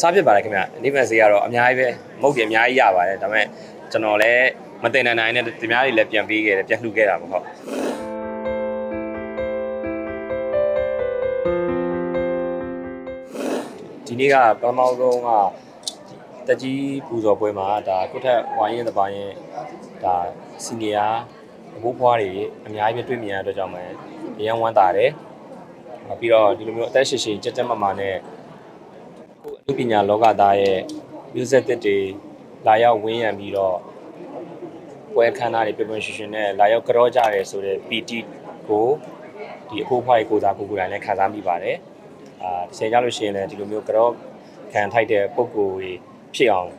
စားဖြစ်ပါတယ်ခင်ဗျအနိမတ်ဈေးကတော့အများကြီးပဲမုတ်တယ်အများကြီးရပါတယ်ဒါပေမဲ့ကျွန်တော်လည်းမတင်နိုင်နိုင်နဲ့ဒီများတွေလည်းပြန်ပေးခဲ့တယ်ပြန်လှူခဲ့တာပေါ့ဟုတ်ဒီနေ့ကပထမဆုံးက တက်ကြီးပူဇော်ပွဲမှာဒါကိုထက်ဝိုင်းရင်တပိုင်းရင်ဒါစီနီယာအဘိုးဘွားတွေအများကြီးပဲတွေ့မြင်ရတဲ့အတွက်ကြောင့်ပဲအရန်ဝမ်းသာတယ်ပြီးတော့ဒီလိုမျိုးအသက်ရှင်ရှင်ကြက်ကြက်မမာနဲ့ကိုယ်အမှုပညာလောကသားရဲ့ user တစ်တွေလာရောက်ဝင်းရံပြီးတော့ပွဲခန်းသားတွေပြပွင့်ရှင်ရှင်နဲ့လာရောက်ကြောကြရဲဆိုတဲ့ PT ကိုဒီအဖို့ဖွားရဲ့ကိုစားကိုကိုယ်တိုင်လည်းခံစားမိပါတယ်အာတစ်ချိန်ကြလို့ရှိရင်လည်းဒီလိုမျိုးကြောခံထိုက်တဲ့ပုံကိုယ်ကြီး ဖြစ်အောင်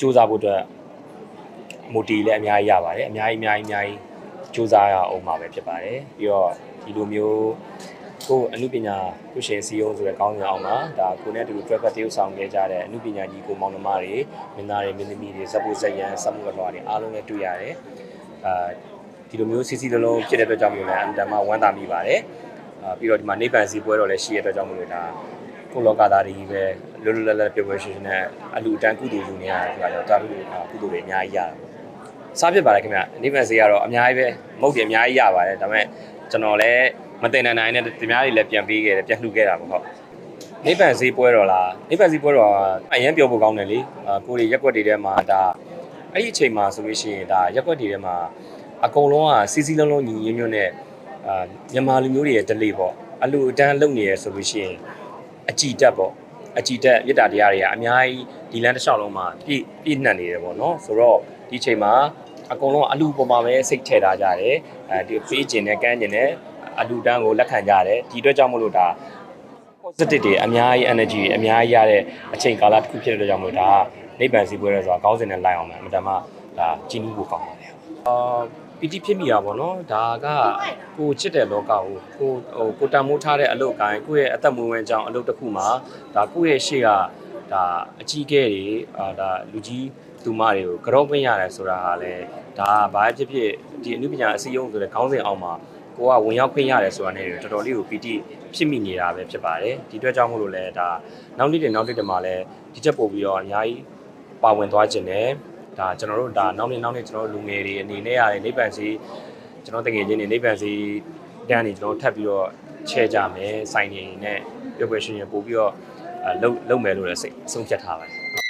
စူးစမ်းဖို့အတွက်မိုတီလည်းအများကြီးရပါတယ်အများကြီးအများကြီးအများကြီးစူးစမ်းရအောင်မှာပဲဖြစ်ပါတယ်ပြီးတော့ဒီလိုမျိုးကိုယ်အမှုပညာကုရှင်စီယုံဆိုတဲ့ကောင်းစဉ်အောင်မှာဒါကိုနဲ့အတူတူ travel တရုပ်ဆောင်ခဲ့ကြတဲ့အမှုပညာကြီးကိုမောင်နှမတွေမင်းသားတွေမင်းသမီးတွေဇက်ဖို့ဇက်ရန်စက်မှုအလွှာတွေအားလုံးနဲ့တွေ့ရတယ်အာဒီလိုမျိုးစီစီလုံးလုံးဖြစ်တဲ့အတွက်ကြောင့်မျိုးလည်းအန်တမဝမ်းသာမိပါတယ်အာပြီးတော့ဒီမှာနေပန်စီပွဲတော်လည်းရှိရတဲ့အတွက်ကြောင့်မို့လို့ဒါ ကိုလောကသားတွေကြီးပဲလွတ်လွတ်လပ်လပ်ပြောပြောရှင်ရှင်နဲ့အလူအတန်းကုသိုလ်ယူနေရတယ်ဆိုတာကြောင့်တာလူတွေကုသိုလ်တွေအများကြီးရတယ်စားဖြစ်ပါတယ်ခင်ဗျနေပန်စီကတော့အများကြီးပဲမုတ်တယ်အများကြီးရပါတယ်ဒါပေမဲ့ကျွန်တော်လည်းမတင်နိုင်နိုင်နဲ့ဒီများတွေလည်းပြန်ပေးခဲ့တယ်ပြန်လှူခဲ့တာပေါ့ဟုတ်နိဗ္ဗာန်ဈေးပွဲတော်လားနိဗ္ဗာန်ဈေးပွဲတော်ကအရင်ပြောဖို့ကောင်းတယ်လေအာကိုရီရက်ွက်တွေထဲမှာဒါအဲ့ဒီအချိန်မှာဆိုလို့ရှိရင်ဒါရက်ွက်တွေထဲမှာအကုန်လုံးကစီစီလုံးလုံးညီညွတ်ညွတ်နဲ့အာမြန်မာလူမျိုးတွေရဲ့ delay ပေါ့အလူအတန်းလုံနေရဆိုလို့ရှိရင် အကြည်တက်ပေါ့အကြည်တက်မြစ်တာတရားတွေကအများကြီးဒီလမ်းတစ်လျှောက်လုံးမှာပြည့်ပြည့်နှံ့နေတယ်ပေါ့နော်ဆိုတော့ဒီအချိန်မှာအကုန်လုံးအလူပေါ်မှာပဲစိတ်ထည့်ထားကြတယ်အဲဒီပေးကျင်နဲ့ကမ်းကျင်နဲ့အလူတန်းကိုလက်ခံကြတယ်ဒီအတွက်ကြောင့်မလို့ဒါ positive တွေအများကြီး energy အများကြီးရတဲ့အချိန်ကာလတစ်ခုဖြစ်တဲ့အတွက်ကြောင့်မလို့ဒါနိဗ္ဗာန်စီပွဲရဲဆိုတာခေါင်းစဉ်နဲ့လိုက်အောင်မယ်အမှန်တမ်းမှဒါကြီးနူးဖို့ကောင်းပါတယ်အာ ပီတိဖြစ်မိတာပေါ့နော်ဒါကကိုချစ်တဲ့လောကကိုကိုဟိုကိုတန်မိုးထားတဲ့အလုပ်ကိုင်းကိုယ့်ရဲ့အသက်မွေးဝမ်းကြောင်းအလုပ်တစ်ခုမှာဒါကိုယ့်ရဲ့ရှေ့ကဒါအကြီးကဲတွေအာဒါလူကြီးသူမတွေကိုကြောပွင့်ရတယ်ဆိုတာဟာလေဒါဘာဖြစ်ဖြစ်ဒီအနုပညာအစည်းအရုံးဆိုတဲ့ခေါင်းစဉ်အောက်မှာကိုကဝင်ရောက်ခွင့်ရတယ်ဆိုတာနဲ့တော်တော်လေးကိုပီတိဖြစ်မိနေတာပဲဖြစ်ပါတယ်ဒီအတွက်ကြောင့်မို့လို့လဲဒါနောက်နေ့တွေနောက်နေ့တွေမှာလဲဒီချက်ပို့ပြီးတော့အများကြီးပါဝင်သွားခြင်းနဲ့ ဒါကျွန်တော်တို့ဒါနောက်နေ့နောက်နေ့ကျွန်တော်တို့လူငယ်တွေအနေနဲ့ရတယ်နိဗ္ဗာန်စီကျွန်တော်တကယ်ချင်းနေနိဗ္ဗာန်စီတန်းနေကျွန်တော်ထပ်ပြီးတော့ချဲကြမယ်စိုင်းနေနဲ့ပြောပွဲရှင်ရင်ပို့ပြီးတော့လုံလုံမယ်လို့လည်းစိတ်အဆုံးဖြတ်ထားပါတယ်